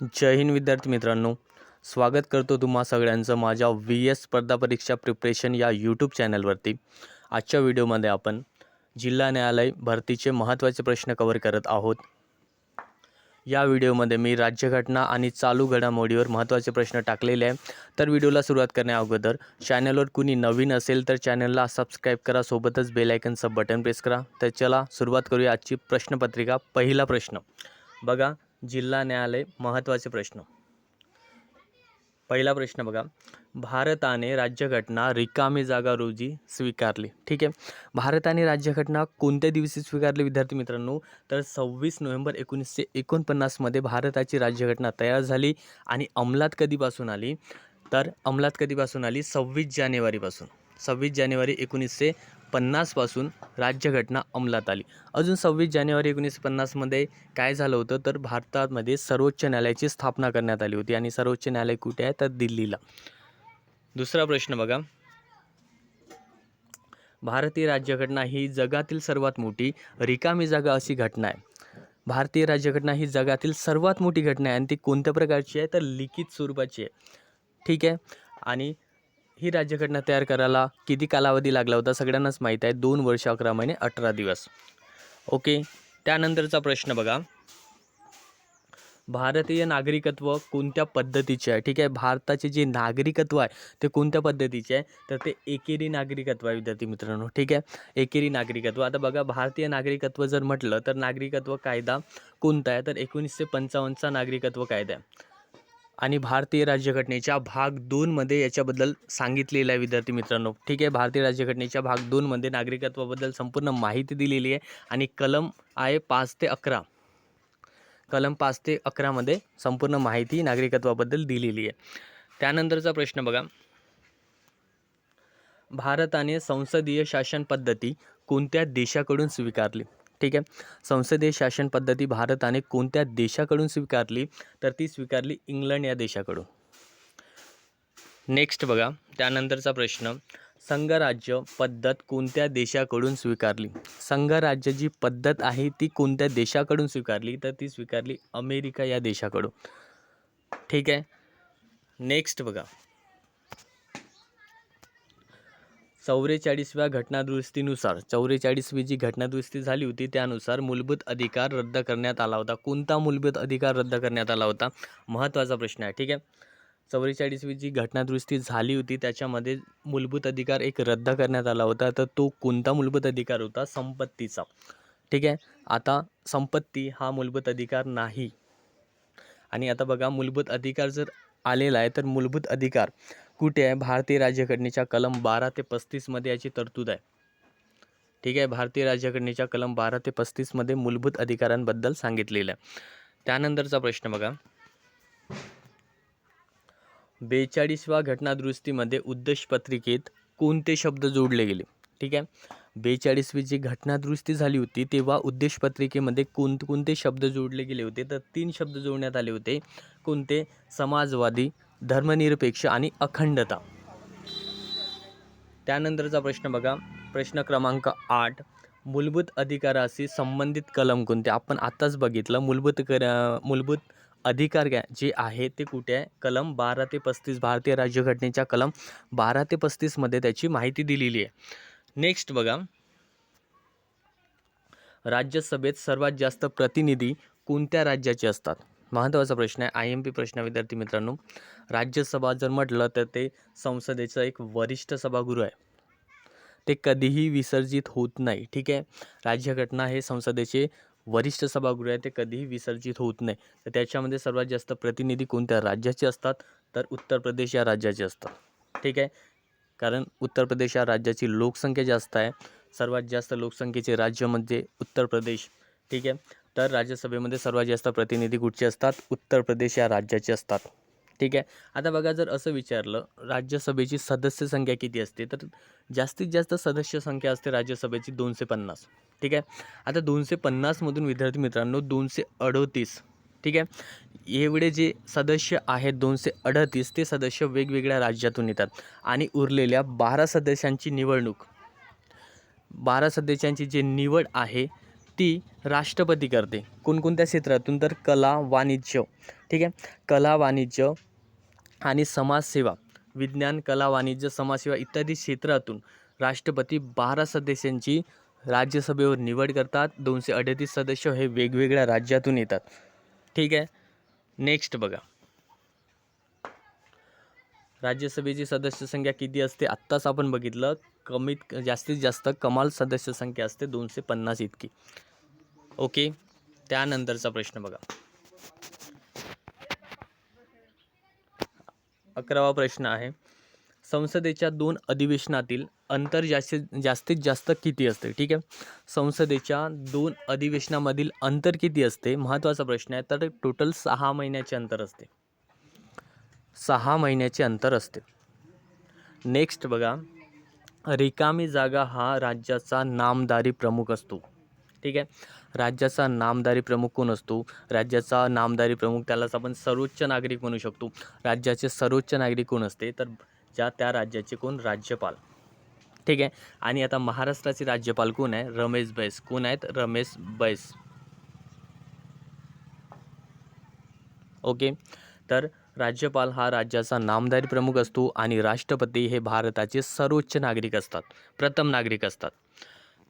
जय हिंद विद्यार्थी मित्रांनो. स्वागत करतो तुम्हा सगळ्यांचं माझ्या व्ही एस स्पर्धा परीक्षा प्रिपरेशन या यूट्यूब चॅनलवरती. आजच्या व्हिडिओमध्ये आपण जिल्हा न्यायालय भरतीचे महत्त्वाचे प्रश्न कवर करत आहोत. या व्हिडिओमध्ये मी राज्यघटना आणि चालू घडामोडीवर महत्त्वाचे प्रश्न टाकलेले आहे. तर व्हिडिओला सुरुवात करण्या अगोदर चॅनलवर कुणी नवीन असेल तर चॅनलला सबस्क्राईब करा सोबतच बेलायकनचं बटन प्रेस करा. तर चला सुरुवात करूया आजची प्रश्नपत्रिका. पहिला प्रश्न. बघा जिल्हा न्यायालय महत्त्वाचे प्रश्न. पहिला प्रश्न बघा. भारताने राज्यघटना रिकामी जागा रोजी स्वीकारली. ठीक आहे? भारताने राज्यघटना कोणत्या दिवशी स्वीकारली विद्यार्थी मित्रांनो? तर सव्वीस नोव्हेंबर एकोणीसशे एकोणपन्नासमध्ये भारताची राज्यघटना तयार झाली आणि अंमलात कधीपासून आली? तर अंमलात कधीपासून आली? सव्वीस जानेवारीपासून. सव्वीस जानेवारी एकोणीसशे पन्नासपासून राज्यघटना अंमलात आली. अजून सव्वीस जानेवारी एकोणीसशे पन्नासमध्ये काय झालं होतं? तर भारतामध्ये सर्वोच्च न्यायालयाची स्थापना करण्यात आली होती आणि सर्वोच्च न्यायालय कुठे आहे? तर दिल्लीला. दुसरा प्रश्न बघा. भारतीय राज्यघटना ही जगातील सर्वात मोठी रिकामी जागा अशी घटना आहे. भारतीय राज्यघटना ही जगातील सर्वात मोठी घटना आहे आणि ती कोणत्या प्रकारची आहे? तर लिखित स्वरूपाची आहे. ठीक आहे? आणि ही राज्यघटना तयार करायला किती कालावधी लागला होता सगळ्यांनाच माहीत आहे. दोन वर्ष अकरा महिने अठरा दिवस. ओके त्यानंतरचा प्रश्न बघा. भारतीय नागरिकत्व कोणत्या पद्धतीचे आहे? ठीक आहे भारताचे जे नागरिकत्व आहे ते कोणत्या पद्धतीचे आहे? तर ते एकेरी नागरिकत्व आहे विद्यार्थी मित्रांनो. ठीक आहे एकेरी नागरिकत्व. आता बघा भारतीय नागरिकत्व जर म्हटलं तर नागरिकत्व कायदा कोणता आहे? तर एकोणीसशे पंचावन्नचा नागरिकत्व कायदा आहे. आणि भारतीय राज्यघटनेच्या भाग दोनमध्ये याच्याबद्दल सांगितलेलं आहे विद्यार्थी मित्रांनो. ठीक आहे भारतीय राज्यघटनेच्या भाग दोनमध्ये नागरिकत्वाबद्दल संपूर्ण माहिती दिलेली आहे आणि कलम आहे पाच ते अकरा. कलम पाच ते अकरामध्ये संपूर्ण माहिती नागरिकत्वाबद्दल दिलेली आहे. त्यानंतरचा प्रश्न बघा. भारताने संसदीय शासन पद्धती कोणत्या देशाकडून स्वीकारली? ठीक आहे. संसदीय शासन पद्धती भारताने कोणत्या देशाकडून स्वीकारली? तर ती स्वीकारली इंग्लंड या देशाकडून. नेक्स्ट बघा त्यानंतरचा प्रश्न. संघराज्य पद्धत कोणत्या देशाकडून स्वीकारली? संघराज्य जी पद्धत आहे ती कोणत्या देशाकडून स्वीकारली? तर ती स्वीकारली अमेरिका या देशाकडून. ठीक आहे. नेक्स्ट बघा. चौवेचाळीसव्या घटनादुरुस्तीनुसार चौवेचाळीसवी जी घटनादुरुस्ती झाली होती त्यानुसार मूलभूत अधिकार रद्द करण्यात आला होता. कोणता मूलभूत अधिकार रद्द करण्यात आला होता? महत्त्वाचा प्रश्न आहे ठीक आहे? चौवेचाळीसवी जी घटनादुरुस्ती झाली होती त्याच्यामध्ये मूलभूत अधिकार एक रद्द करण्यात आला होता. तर तो कोणता मूलभूत अधिकार होता? संपत्तीचा. ठीक आहे? आता संपत्ती हा मूलभूत अधिकार नाही. आणि आता बघा मूलभूत अधिकार जर आलेला आहे तर मूलभूत अधिकार कुठे आहे? भारतीय राज्यघटनेच्या कलम बारा ते पस्तीसमध्ये याची तरतूद आहे. ठीक आहे? भारतीय राज्यघटनेच्या कलम बारा ते पस्तीसमध्ये मूलभूत अधिकारांबद्दल सांगितलेलं आहे. त्यानंतरचा प्रश्न बघा. बेचाळीसव्या घटनादुरुस्तीमध्ये उद्देश पत्रिकेत कोणते शब्द जोडले गेले? ठीक आहे? बेचाळीसवी जी घटनादुरुस्ती झाली होती तेव्हा उद्देशपत्रिकेमध्ये कोण कोणते शब्द जोडले गेले होते? तर तीन शब्द जोडण्यात आले होते. कोणते? समाजवादी धर्मनिरपेक्ष आणि अखंडता. त्यानंतरचा प्रश्न बघा. प्रश्न क्रमांक आठ. मूलभूत अधिकाराशी संबंधित कलम कोणते? आपण आत्ताच बघितलं. मूलभूत कर मूलभूत अधिकार काय? जे आहे ते कुठे आहे? कलम बारा ते पस्तीस. भारतीय राज्यघटनेच्या कलम बारा ते पस्तीसमध्ये त्याची माहिती दिलेली आहे. नेक्स्ट बघा. राज्यसभेत सर्वात जास्त प्रतिनिधी कोणत्या राज्याचे असतात? महत्त्वाचा प्रश्न आहे. आय एम पी प्रश्न विद्यार्थी मित्रांनो राज्यसभा जर म्हटलं तर ते संसदेचं एक वरिष्ठ सभागृह आहे. ते कधीही विसर्जित होत नाही. ठीक आहे? राज्यघटना हे संसदेचे वरिष्ठ सभागृह आहे. ते कधीही विसर्जित होत नाही. तर त्याच्यामध्ये सर्वात जास्त प्रतिनिधी कोणत्या राज्याचे असतात? तर उत्तर प्रदेश या राज्याचे असतात. ठीक आहे? कारण उत्तर प्रदेश या राज्याची लोकसंख्या जास्त आहे. सर्वात जास्त लोकसंख्येचे राज्य म्हणजे उत्तर प्रदेश. ठीक आहे? तर राज्यसभेमध्ये सर्वात जास्त प्रतिनिधी कुठचे असतात? उत्तर प्रदेश या राज्याचे असतात. ठीक आहे? आता बघा जर असं विचारलं राज्यसभेची सदस्य संख्या किती असते? तर जास्तीत जास्त सदस्य संख्या असते राज्यसभेची दोनशे पन्नास. ठीक आहे? आता दोनशे पन्नासमधून विद्यार्थी मित्रांनो दोनशे अडतीस. ठीक आहे? एवढे जे सदस्य आहेत दोनशे अडतीस ते सदस्य वेगवेगळ्या राज्यातून येतात आणि उरलेल्या बारा सदस्यांची निवडणूक. बारा सदस्यांची जी निवड आहे ती राष्ट्रपती करते. कोणकोणत्या क्षेत्रातून? तर कला वाणिज्य. ठीक आहे? कला वाणिज्य आणि समाजसेवा. विज्ञान कला वाणिज्य समाजसेवा इत्यादी क्षेत्रातून राष्ट्रपती बारा सदस्यांची राज्यसभेवर निवड करतात. दोनशे अडतीस सदस्य हे वेगवेगळ्या राज्यातून येतात. ठीक आहे? नेक्स्ट बघा. राज्यसभेची सदस्य संख्या किती असते? आत्ताच आपण बघितलं कमीत जास्तीत जास्त कमाल सदस्य संख्या असते दोनशे पन्नास इतकी. ओके? त्यानंतरचा प्रश्न बघा. अकरावा प्रश्न आहे. संसदेच्या दोन अधिवेशनातील अंतर जास्तीत जास्तीत जास्त किती असते? ठीक आहे? संसदेच्या दोन अधिवेशनामधील अंतर किती असते? महत्त्वाचा प्रश्न आहे. तर टोटल सहा महिन्याचे अंतर असते. सहा महिन्याचे अंतर असते. नेक्स्ट बघा. रिकामी जागा हा राज्याचा नामदारी प्रमुख असतो. ठीक आहे? राज्याचा नामदारी प्रमुख कोण असतो? राज्याचा नामदारी प्रमुख त्यालाच आपण सर्वोच्च नागरिक म्हणू शकतो. राज्याचे सर्वोच्च नागरिक कोण असते? तर ज्या त्या राज्याचे कोण? राज्यपाल. ठीक आहे? आणि आता महाराष्ट्राचे राज्यपाल कोण आहे? रमेश बैस. कोण आहेत? रमेश बैस. ओके? तर राज्यपाल हा राज्याचा नामदारी प्रमुख असतो आणि राष्ट्रपती हे भारताचे सर्वोच्च नागरिक असतात प्रथम नागरिक असतात.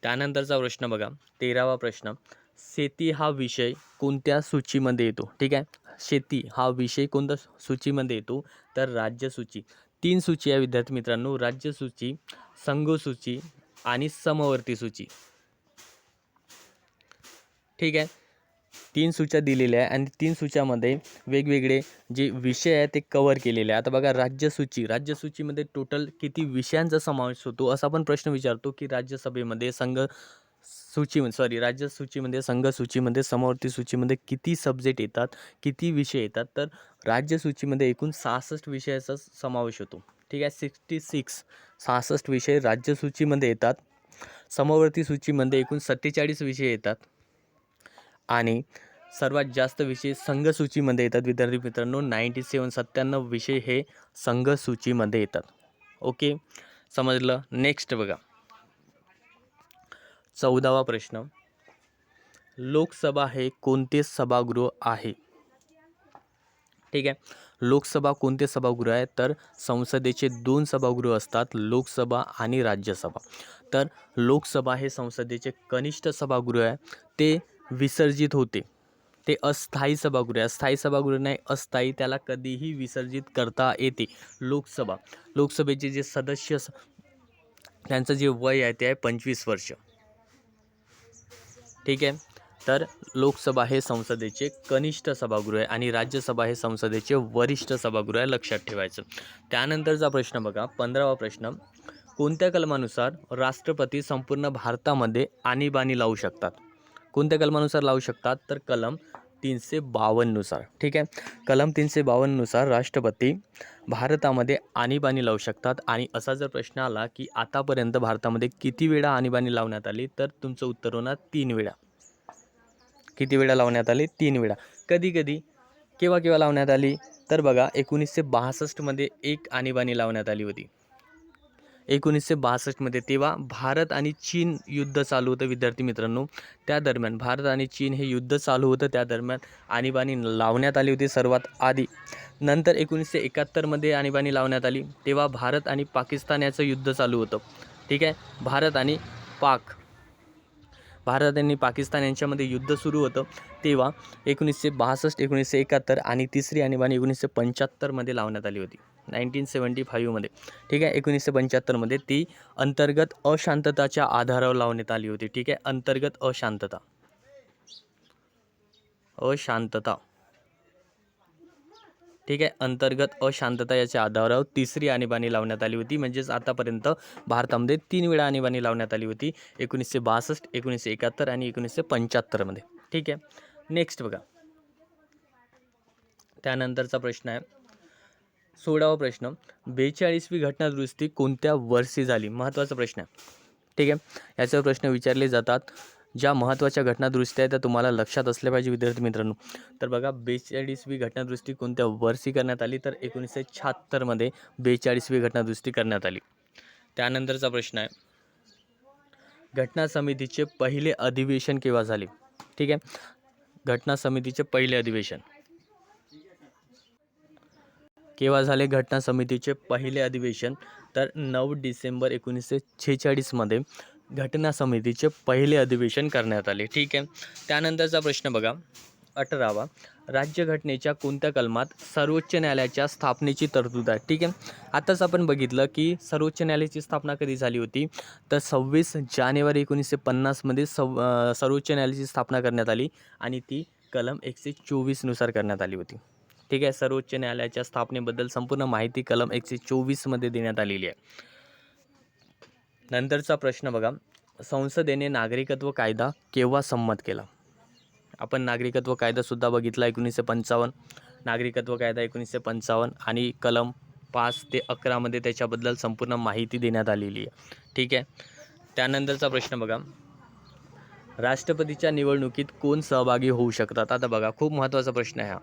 त्यानंतरचा प्रश्न बघा तेरावा प्रश्न. शेती हा विषय कोणत्या सूचीमध्ये येतो? ठीक आहे? शेती हा विषय कोणत्या सूचीमध्ये येतो? तर राज्यसूची. तीन सूची आहे विद्यार्थी मित्रांनो. राज्यसूची संघसूची आणि समवर्ती सूची. ठीक आहे? तीन सूच्या दिलेल्या आहे आणि तीन सूच्यामध्ये वेगवेगळे जे विषय आहेत ते कवर केलेले आहे आता बघा राज्यसूची. राज्यसूचीमध्ये टोटल किती विषयांचा समावेश होतो असा पण प्रश्न विचारतो की राज्यसभेमध्ये संघ सूची सॉरी राज्यसूचीमध्ये संघसूचीमध्ये समवर्ती सूचीमध्ये किती सब्जेक्ट येतात किती विषय येतात? तर राज्यसूचीमध्ये एकूण सहासष्ट विषयाचा समावेश होतो. ठीक आहे सिक्स्टी सिक्स सहासष्ट विषय राज्यसूचीमध्ये येतात. समवर्ती सूचीमध्ये एकूण सत्तेचाळीस विषय येतात. आणि सर्वात जास्त विषय संघसूचीमध्ये येतात. विद्यार्थी मित्रांनो नाईंटी सेवन सत्त्याण्णव विषय हे संघसूचीमध्ये येतात. ओके समजलं? नेक्स्ट बघा. चौदावा प्रश्न. लोकसभा हे कोणते सभागृह आहे? ठीक आहे. लोकसभा कोणते सभागृह आहे? तर संसदेचे दोन सभागृह असतात लोकसभा आणि राज्यसभा. तर लोकसभा हे संसदेचे कनिष्ठ सभागृह आहे. ते विसर्जित होते. ते अस्थायी सभागृह आहे. अस्थायी सभागृह नाही अस्थायी त्याला कधीही विसर्जित करता येते. लोकसभा. लोकसभेचे जे सदस्य स- त्यांचं जे वय आहे ते आहे पंचवीस वर्ष. ठीक आहे? तर लोकसभा हे संसदेचे कनिष्ठ सभागृह आहे आणि राज्यसभा हे संसदेचे वरिष्ठ सभागृह आहे लक्षात ठेवायचं. त्यानंतरचा प्रश्न बघा. पंधरावा प्रश्न. कोणत्या कलमानुसार राष्ट्रपती संपूर्ण भारतामध्ये आणीबाणी लावू शकतात? कोणत्या कलमानुसार लावू शकतात? तर कलम तीनशे बावन्ननुसार. ठीक आहे? कलम तीनशे बावन्ननुसार राष्ट्रपती भारतामध्ये आणीबाणी लावू शकतात. आणि असा जर प्रश्न आला की आतापर्यंत भारतामध्ये किती वेळा आणीबाणी लावण्यात आली तर तुमचं उत्तर होणार तीन वेळा. किती वेळा लावण्यात आली? तीन वेळा. कधी कधी? केव्हा केव्हा लावण्यात आली? तर बघा एकोणीसशे बासष्टमध्ये एक आणीबाणी लावण्यात आली होती. एकोणीसशे बासष्टमध्ये तेव्हा भारत आणि चीन युद्ध चालू होतं विद्यार्थी मित्रांनो. त्या दरम्यान भारत आणि चीन हे युद्ध चालू होतं त्या दरम्यान आणीबाणी लावण्यात आली होती सर्वात आधी. नंतर एकोणीसशे एकाहत्तरमध्ये आणीबाणी लावण्यात आली तेव्हा भारत आणि पाकिस्तान याचं युद्ध चालू होतं. ठीक आहे? भारत आणि पाक. भारत आणि पाकिस्तान यांच्यामध्ये युद्ध सुरू होतं. तेव्हा एकोणीसशे बासष्ट एकोणीसशे एकाहत्तर आणि तिसरी आणीबाणी एकोणीसशे पंच्याहत्तरमध्ये लावण्यात आली होती. नाईन्टीन सेवन्टी फाईव्हमध्ये ठीक आहे? एकोणीसशे पंच्याहत्तरमध्ये ती अंतर्गत अशांतताच्या आधारावर लावण्यात आली होती. ठीक आहे? अंतर्गत अशांतता. अशांतता. ठीक आहे? अंतर्गत अशांतता याच्या आधारावर तिसरी आणीबाणी लावण्यात आली होती. म्हणजेच आतापर्यंत भारतामध्ये तीन वेळा आणीबाणी लावण्यात आली होती. एकोणीसशे बासष्ट एकोणीसशे एकाहत्तर आणि एकोणीसशे पंच्याहत्तरमध्ये. ठीक आहे? नेक्स्ट बघा. त्यानंतरचा प्रश्न आहे. सोळावा प्रश्न. बेचाळीसवी घटनादुरुस्ती कोणत्या वर्षी झाली? महत्त्वाचा प्रश्न आहे. ठीक आहे? याच्यावर प्रश्न विचारले जातात. ज्या महत्त्वाच्या घटनादुरुस्त्या आहेत त्या तुम्हाला लक्षात असल्या पाहिजे विद्यार्थी मित्रांनो. तर बघा बेचाळीसवी घटनादुरुस्ती कोणत्या वर्षी करण्यात आली? तर एकोणीसशे शहात्तरमध्ये बेचाळीसवी घटनादुरुस्ती करण्यात आली. त्यानंतरचा प्रश्न आहे. घटना समितीचे पहिले अधिवेशन केव्हा झाले? ठीक आहे? घटना समितीचे पहिले अधिवेशन. केव्हा झाले घटना समितीचे पहिले अधिवेशन तर नऊ डिसेंबर एकोणीसशे छेचाळीसमध्ये घटना समितीचे पहिले अधिवेशन करण्यात आले. ठीक आहे? त्यानंतरचा प्रश्न बघा. अठरावा. राज्यघटनेच्या कोणत्या कलमात सर्वोच्च न्यायालयाच्या स्थापनेची तरतूद आहे? ठीक आहे? आताच आपण बघितलं की सर्वोच्च न्यायालयाची स्थापना कधी झाली होती? तर सव्वीस जानेवारी एकोणीसशे पन्नासमध्ये सव सर्वोच्च न्यायालयाची स्थापना करण्यात आली आणि ती कलम एकशे चोवीसनुसार करण्यात आली होती. ठीक आहे. सर्वोच्च न्यायालयाच्या स्थापनेबद्दल संपूर्ण माहिती कलम एकशे चोवीसमध्ये देण्यात आलेली आहे. नंतरचा प्रश्न बघा. संसदेने नागरिकत्व कायदा केव्हा संमत केला? आपण नागरिकत्व कायदासुद्धा बघितला एकोणीसशे पंचावन्न. नागरिकत्व कायदा एकोणीसशे पंचावन्न आणि कलम पाच ते अकरामध्ये त्याच्याबद्दल संपूर्ण माहिती देण्यात आलेली आहे. ठीक आहे. त्यानंतरचा प्रश्न बघा. राष्ट्रपतीच्या निवडणुकीत कोण सहभागी होऊ शकतात? आता बघा खूप महत्त्वाचा प्रश्न आहे हा.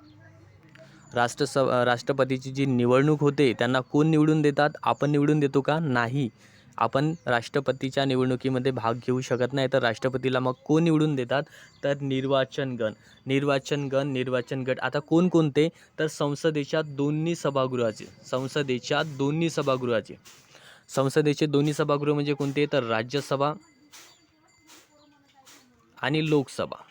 राष्ट्रस राष्ट्रपतीची जी निवडणूक होते त्यांना कोण निवडून देतात? आपण निवडून देतो का? नाही. आपण राष्ट्रपतीच्या निवडणुकीमध्ये भाग घेऊ शकत नाही तर राष्ट्रपतीला मग कोण निवडून देतात? तर निर्वाचन गण. निर्वाचन गण निर्वाचन गट. आता कोणकोणते तर संसदेच्या दोन्ही सभागृहाचे. संसदेच्या दोन्ही सभागृहाचे. संसदेचे दोन्ही सभागृह म्हणजे कोणते? तर राज्यसभा आणि लोकसभा.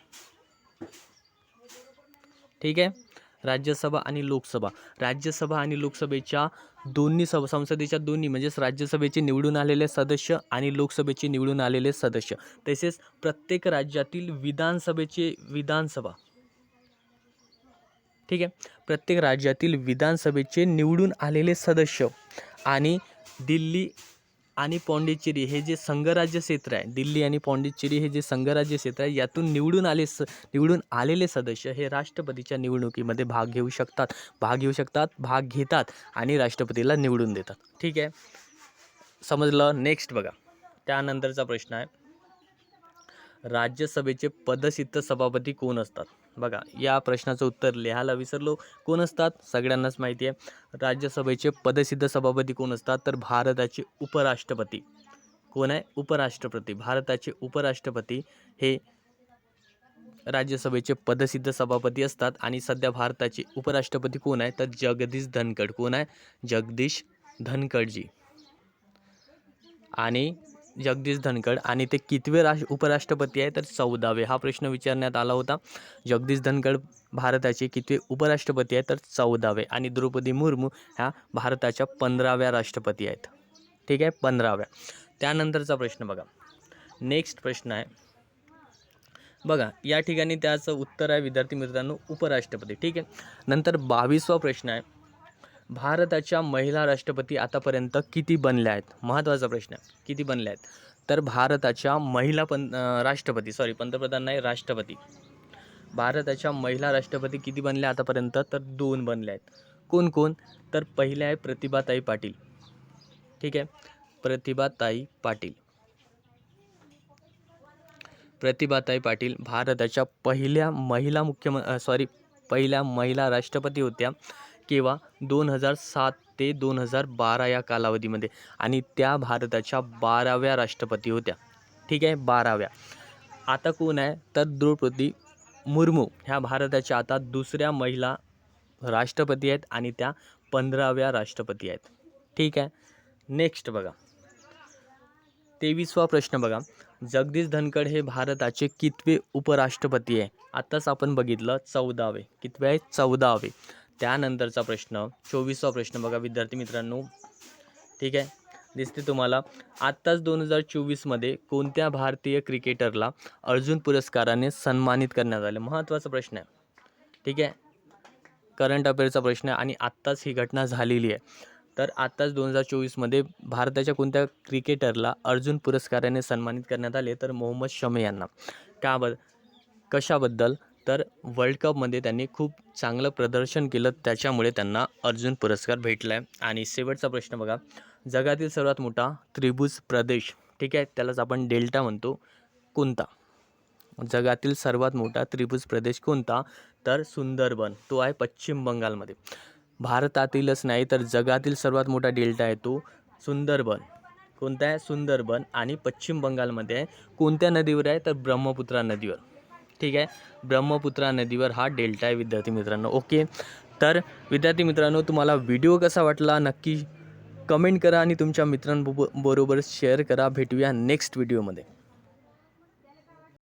ठीक आहे? राज्यसभा आणि लोकसभा. राज्यसभा आणि लोकसभेच्या दोन्ही सभ संसदेच्या दोन्ही म्हणजेच राज्यसभेचे निवडून आलेले सदस्य आणि लोकसभेचे निवडून आलेले सदस्य. तसेच प्रत्येक राज्यातील विधानसभेचे विधानसभा. ठीक आहे? प्रत्येक राज्यातील विधानसभेचे निवडून आलेले सदस्य आणि दिल्ली आणि पॉंडिचेरी हे जे संघराज्य क्षेत्र आहे दिल्ली आणि पॉंडिचेरी हे जे संघराज्य क्षेत्र आहे यातून निवडून आले स निवडून आलेले सदस्य हे राष्ट्रपतीच्या निवडणुकीमध्ये भाग घेऊ शकतात. भाग घेऊ शकतात भाग घेतात आणि राष्ट्रपतीला निवडून देतात. ठीक आहे? समजलं? नेक्स्ट बघा. त्यानंतरचा प्रश्न आहे. राज्यसभेचे पदसिद्ध सभापती कोण असतात? बघा या प्रश्नाचं उत्तर लिहायला विसरलो. कोण असतात? सगळ्यांनाच माहिती आहे. राज्यसभेचे पदसिद्ध सभापती कोण असतात? तर भारताचे उपराष्ट्रपती. कोण आहे? उपराष्ट्रपती. भारताचे उपराष्ट्रपती हे राज्यसभेचे पदसिद्ध सभापती असतात. आणि सध्या भारताचे उपराष्ट्रपती कोण आहे? तर जगदीश धनखड. कोण आहे? जगदीश धनखडजी. आणि जगदीश धनखड आणि ते कितवे राष्ट्र उपराष्ट्रपती आहे तर चौदावे. हा प्रश्न विचारण्यात आला होता. जगदीश धनखड भारताचे कितवे उपराष्ट्रपती आहेत तर चौदावे. आणि द्रौपदी मुर्मू ह्या भारताच्या पंधराव्या राष्ट्रपती आहेत. ठीक आहे? पंधराव्या. त्यानंतरचा प्रश्न बघा. नेक्स्ट प्रश्न आहे. बघा या ठिकाणी त्याचं उत्तर आहे विद्यार्थी मित्रांनो उपराष्ट्रपती. ठीक आहे? नंतर बावीसवा प्रश्न आहे. भारताच्या महिला राष्ट्रपती आतापर्यंत किती बनल्या आहेत? महत्त्वाचा प्रश्न. किती बनल्या आहेत? तर भारताच्या महिला पं राष्ट्रपती सॉरी पंतप्रधान नाही राष्ट्रपती. भारताच्या महिला राष्ट्रपती किती बनल्या आतापर्यंत? तर दोन बनल्या आहेत. कोण कोण? तर पहिल्या आहे प्रतिभाताई पाटील. ठीक आहे? प्रतिभाताई पाटील. प्रतिभाताई पाटील भारताच्या पहिल्या महिला मुख्यम सॉरी पहिल्या महिला राष्ट्रपती होत्या. किंवा दोन हजार सात ते दोन हजार बारा या कालावधीमध्ये आणि त्या भारताच्या बाराव्या राष्ट्रपती होत्या. ठीक आहे? बाराव्या. आता कोण आहे? तर द्रौपदी मुर्मू. ह्या भारताच्या आता दुसऱ्या महिला राष्ट्रपती आहेत आणि त्या पंधराव्या राष्ट्रपती आहेत. ठीक आहे? नेक्स्ट बघा. तेवीसवा प्रश्न बघा. जगदीश धनखड हे भारताचे कितवे उपराष्ट्रपती आहे? आत्ताच आपण बघितलं चौदावे. कितवे आहे? चौदावे. त्यानंतरचा प्रश्न चोवीसवा प्रश्न बघा विद्यार्थी मित्रांनो. ठीक आहे? दिसते तुम्हाला. आत्ताच दोन हजार चोवीसमध्ये कोणत्या भारतीय क्रिकेटरला अर्जुन पुरस्काराने सन्मानित करण्यात आले? महत्त्वाचा प्रश्न आहे. ठीक आहे? करंट अफेअरचा प्रश्न आहे आणि आत्ताच ही घटना झालेली आहे. तर आत्ताच दोन हजार चोवीसमध्ये भारताच्या कोणत्या क्रिकेटरला अर्जुन पुरस्काराने सन्मानित करण्यात आले? तर मोहम्मद शमी यांना. का ब कशाबद्दल? तर वर्ल्ड कपमध्ये त्यांनी खूप चांगलं प्रदर्शन केलं त्याच्यामुळे त्यांना अर्जुन पुरस्कार भेटला आहे आणि शेवटचा प्रश्न बघा जगातील सर्वात मोठा त्रिभुज प्रदेश ठीक आहे त्यालाच आपण डेल्टा म्हणतो कोणता? जगातील सर्वात मोठा त्रिभुज प्रदेश कोणता? तर सुंदरबन तो आहे पश्चिम बंगालमध्ये. भारतातीलच नाही तर जगातील सर्वात मोठा डेल्टा आहे तो सुंदरबन. कोणता आहे? सुंदरबन. आणि पश्चिम बंगालमध्ये आहे कोणत्या नदीवर आहे? तर ब्रह्मपुत्रा नदीवर. ठीक आहे. ब्रह्मपुत्रा नदीवर हा डेल्टा आहे विद्यार्थी मित्रांनो. ओके. तर विद्यार्थी मित्रांनो तुम्हाला व्हिडिओ कसा वाटला नक्की कमेंट करा आणि तुमच्या मित्रांबरोबर शेअर करा. भेटूया नेक्स्ट व्हिडिओमध्ये.